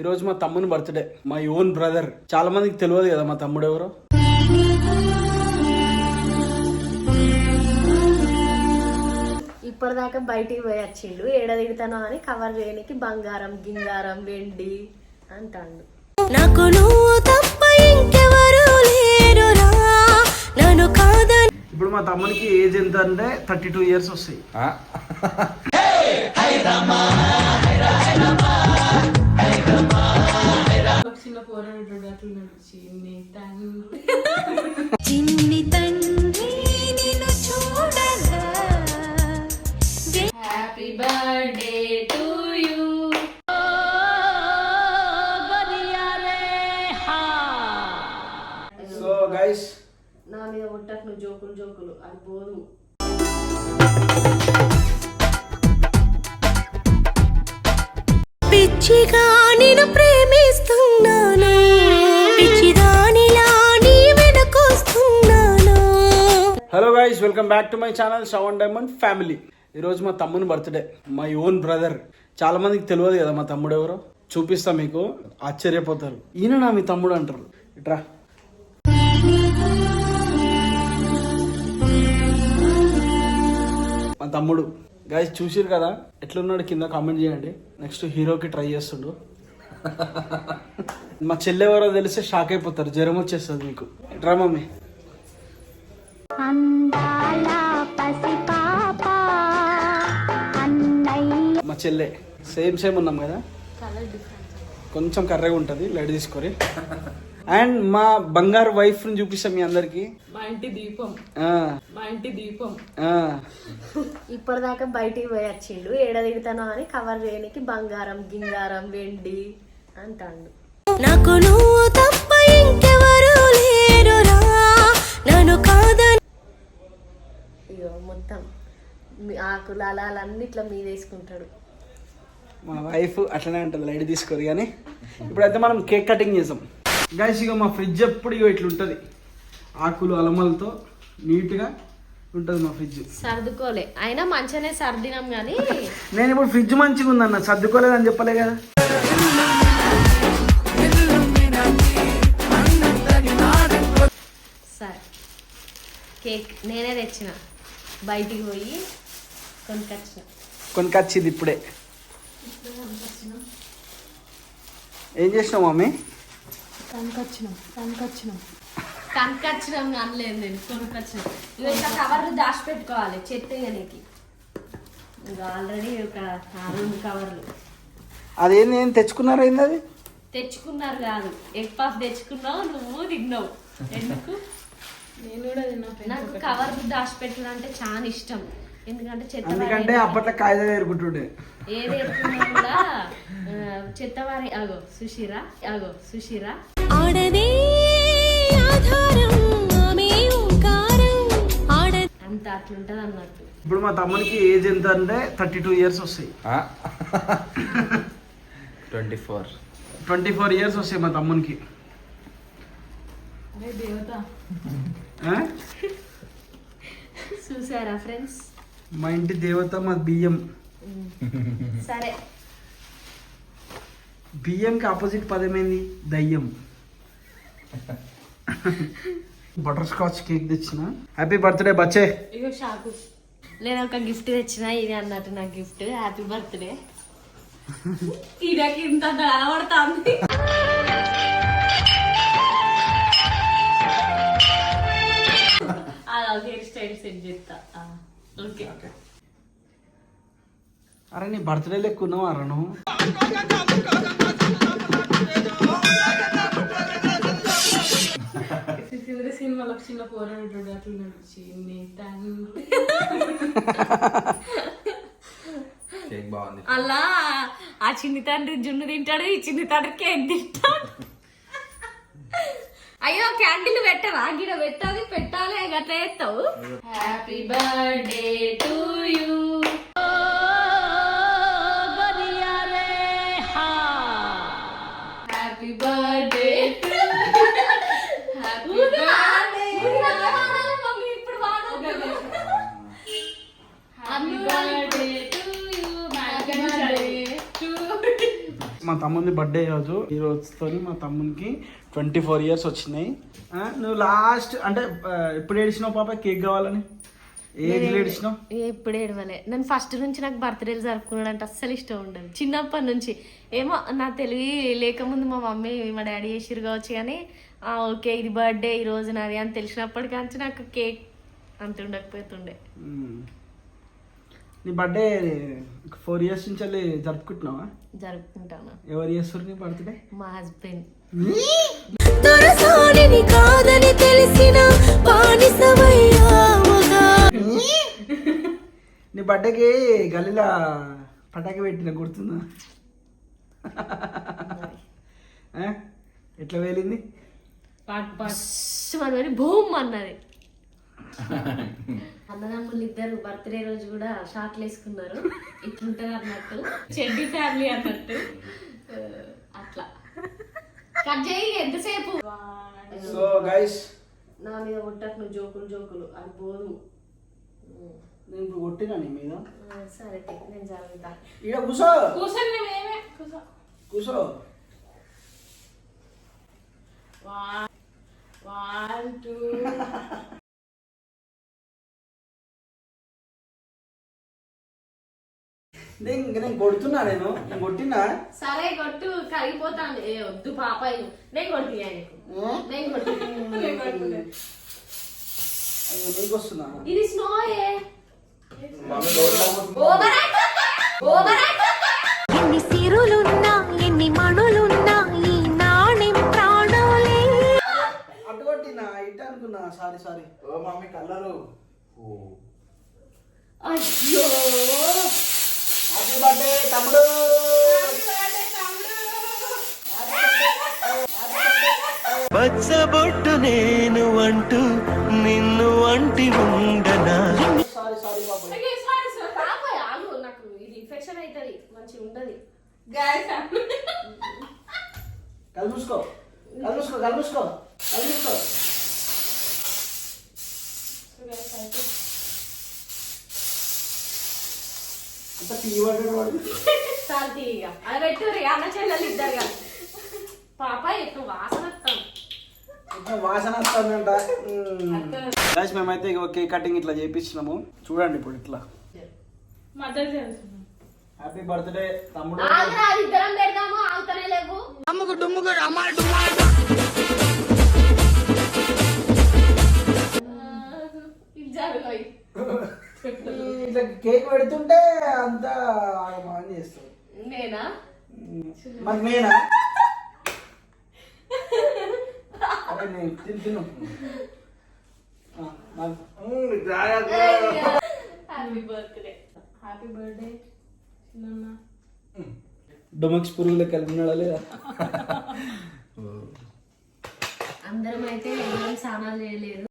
ఈరోజు మా తమ్ముని బర్త్డే మా ఓన్ బ్రదర్. చాలా మందికి తెలియదు కదా మా తమ్ముడు ఎవరో. ఇప్పటిదాకా బయటికి పోయి వచ్చిండు. ఏడ తిడతానో అని కవర్ చేయడానికి బంగారం గింగారం వెండి అంటాడు. నాకు నువ్వు తప్ప ఇంకెవరు లేరురా. నన్ను కాదని ఇప్పుడు మా తమ్మునికి ఏజ్ ఎంత అంటే థర్టీ టూ ఇయర్స్ వస్తాయి. చిన్ని తండ్రి నిన్ను చూడగా happy birthday to you so guys నా మీద నువ్వు జోకులు జోకులు. అది పోదు. పిచ్చిగా నేను ప్రేమిస్తున్నాను? పిచ్చిదానిలా నీ వెనకొస్తున్నాను? Hello guys welcome back to my channel షవన్ diamond family ఈరోజు మా తమ్ముని బర్త్డే మై ఓన్ బ్రదర్ చాలా మందికి తెలియదు కదా మా తమ్ముడు ఎవరో? చూపిస్తా మీకు ఆశ్చర్యపోతారు. ఈయన నా మీ తమ్ముడు అంటారు. ఇట్రా. మా తమ్ముడు. గైస్ చూసిరు కదా? ఎట్లున్నాడు కింద కామెంట్ చేయండి. నెక్స్ట్ హీరోకి ట్రై చేస్తుండు. మా చెల్లె ఎవరో తెలిస్తే షాక్ అయిపోతారు. జ్వరం వచ్చేస్తుంది మీకు ఇట్రా మమ్మీ. మా చెల్లె. సేమ్ సేమ్ ఉన్నాం కదా? కొంచెం కర్రగా ఉంటుంది. లైట్ తీసుకొని అండ్ మా బంగారు వైఫ్ని చూపిస్తాం మీ అందరికి. మా ఇంటి దీపం. మా ఇంటి దీపం. ఇప్పటిదాకా బయటికి పోయి వచ్చిండు. ఏడ తిడతానో అని కవర్ చేయడానికి బంగారం గింగారం వెండి అంటాడు. నాకు నువ్వు తప్ప ఇంకెవరు లేరురా. నన్ను కాదని ఇగో మొత్తం ఆకులు అలాలన్నీ ఇట్లా మీద వేసుకుంటాడు. మా వైఫ్ అట్లనే ఉంటుంది లైట్ తీసుకొని కానీ ఇప్పుడైతే మనం కేక్ కటింగ్ చేసాం. గైస్ ఇక మా ఫ్రిడ్జ్ ఎప్పుడు ఇగో ఇట్లుంటుంది. ఆకులు అలమలతో నీట్గా ఉంటుంది మా ఫ్రిడ్జ్ సర్దుకోలే. అయినా మంచిగానే సర్దినాం కానీ నేను ఇప్పుడు ఫ్రిడ్జ్ మంచిగా ఉందన్న సర్దుకోలేదని చెప్పలే కదా. సరే. కేక్ నేనే తెచ్చిన. బయటికి పోయి కొనుకొచ్చిన. కొనుకొచ్చింది ఇప్పుడే. ఏం చేసినావు మమ్మీ? కనకొచ్చినాం కనకొచ్చినాం కనుకొచ్చినాం అనలేదు నేను కొనుకొచ్చినాం ఇవి ఇంకా కవర్లు దాచి పెట్టుకోవాలి చెత్త నీకు ఇంకా ఆల్రెడీ ఒక రెండు కవర్లు అదేంది ఏం తెచ్చుకున్నారా ఏంది అది? తెచ్చుకున్నారు కాదు. ఎగ్ పఫ్ తెచ్చుకున్నావు నువ్వు తిన్నావు. ఎందుకు? నేను కూడా తిన్నా నాకు కవర్లు దాచి పెట్టడం అంటే చాలా ఇష్టం. ఎందుకంటే చెత్త ఎందుకంటే అప్పట్లో ఏది ఎత్తుకున్నా కూడా చెత్తవారి అగో సుషిరా అగో సుషిరా అంత అట్లుంటది అన్నట్టు. ఇప్పుడు మా తమ్మునికి ఏజ్ ఎంత అంటే థర్టీ టూ ఇయర్స్ వస్తాయి. Twenty four. Twenty four years వస్తాయి మా తమ్మునికి. అరే దేవత. ఆ? చూసారా ఫ్రెండ్స్? మా ఇంటి దేవత మా బియ్యం. సరే. బియ్యంకి ఆపోజిట్ పదమైంది దయ్యం. బటర్ స్కాచ్ కేక్ తెచ్చిన. హ్యాపీ బర్త్డే బచ్చే. ఇగో షాకు. నేను ఒక గిఫ్ట్ తెచ్చిన ఇది అన్నట్టు నా గిఫ్ట్ హ్యాపీ బర్త్డే ఈయనకి ఇంత కనబడుతుంది. అలా హెయిర్ స్టైల్ సెట్ చేస్తా ఓకే. అరే నీ బర్త్డే లెక్క ఉన్నావు పోరాడు అట్లా నడిచింది తండ్రి కేక్ బాగుంది అలా ఆ చిన్ని తండ్రి జున్ను తింటాడు ఈ చిన్ని తండ్రి కేక్ తింటాడు. అయ్యో క్యాండిల్ పెట్టవా? గిడ పెట్టాలి పెట్టాలి గట్లా చేస్తావు. హ్యాపీ బర్త్డే టు యూ మా తమ్ముంది బర్త్డే రోజు. ఈ రోజుతో మా తమ్మునికి ట్వంటీ ఫోర్ ఇయర్స్ వచ్చినాయి నువ్వు లాస్ట్ అంటే ఎప్పుడు ఏడిచినావు పాప? కేక్ కావాలని? ఎప్పుడు ఏడవలే. నేను ఫస్ట్ నుంచి నాకు బర్త్డేలు జరుపుకున్నాడు అంటే అస్సలు ఇష్టం ఉండదు. చిన్నప్పటి నుంచి. ఏమో నా తెలివి లేకముందు మా మమ్మీ మా డాడీ చేసిరు కావచ్చు కానీ ఆ, ఓకే ఇది బర్త్డే ఈ రోజు నాది అని తెలిసినప్పటికీ నాకు కేక్ అంత ఉండకపోతుండే. నీ బర్త్డే ఫోర్ ఇయర్స్ నుంచి వెళ్ళి జరుపుకుంటున్నావా? జరుపుకుంటాను. ఎవరు చేస్తారు నీ బర్త్డే మా హస్బెండ్ కాదని తెలిసిన నీ బర్త్డేకి గల్లీలో పటాకి పెట్టిన గుర్తుందా? ఎట్లా వేలింది భూమ్ అన్నది. అన్నదమ్ములు ఇద్దరు బర్త్డే రోజు కూడా షార్ట్లు వేసుకున్నారు. ఇట్లుంటది అన్నట్టు. చెడ్డి ఫ్యామిలీ అన్నట్టు. అట్లా. కట్ చేయి ఎంతసేపు? సో గైస్ నా మీద కొట్టకు నువ్వు జోకులు జోకులు. అది పోదు. నేను ఇప్పుడు కొట్టినా నీ మీద? సరే నేను జరుగుతా ఇక కూసో. కూర్చొని మేమే. కూర్చో కూసో వన్ టూ నేను కొడుతున్నా నేను. నేను కొట్టినా? సరే కొట్టు. కరిగిపోతాను ఏ వద్దు పాపాయి నేను కొట్టి ఆయనకు నేను అయ్యో నీకు వస్తున్నా ఇది స్నో ఏ? ఎన్ని సిరులున్నా ఎన్ని మణులున్నా ఈ నాణెం ప్రాణాలే. అటు కొట్టినా? ఇటు అనుకున్నా. సారీ సారీ ఓ మమ్మీ కలరు అయ్యో. తమ్ముడు పచ్చబొట్టు నేను అంటూ నిన్ను అంటి ఉండనా? సారీ సారీ బాబు. పాపాయ్ ఆగు నాకు ఇది ఇన్ఫెక్షన్ అవుతుంది మంచిగా ఉండదు. గాయస్ కళ్ళు మూసుకో కళ్ళు మూసుకో సాల్తీ ఇక. అది పెట్టు అన్న చెల్లెలు ఇద్దరు కదా పాపాయ్ ఎక్కువ వాసన వస్తాం వాసన వస్తుందంట. గాయస్ మేమైతే కేక్ కటింగ్ ఇట్లా చేపించినాము చూడండి ఇప్పుడు ఇట్లా. హ్యాపీ బర్త్డే తమ్ముడు. ఇద్దరం పెడదాము ఆగుతనే లేవు. ఇది ఇట్లా కేక్ పెడుతుంటే అంతా ఆగమాగం చేస్తాడు. నేనా? మరి నేనా? తిను. హ్యాపీ బర్త్డే హ్యాపీ బర్త్డే చిన్న డొమక్స్ పురుగులు కలిపినాడా లేదా? అందరం అయితే ఎవరం స్నానాలు చేయలేదు.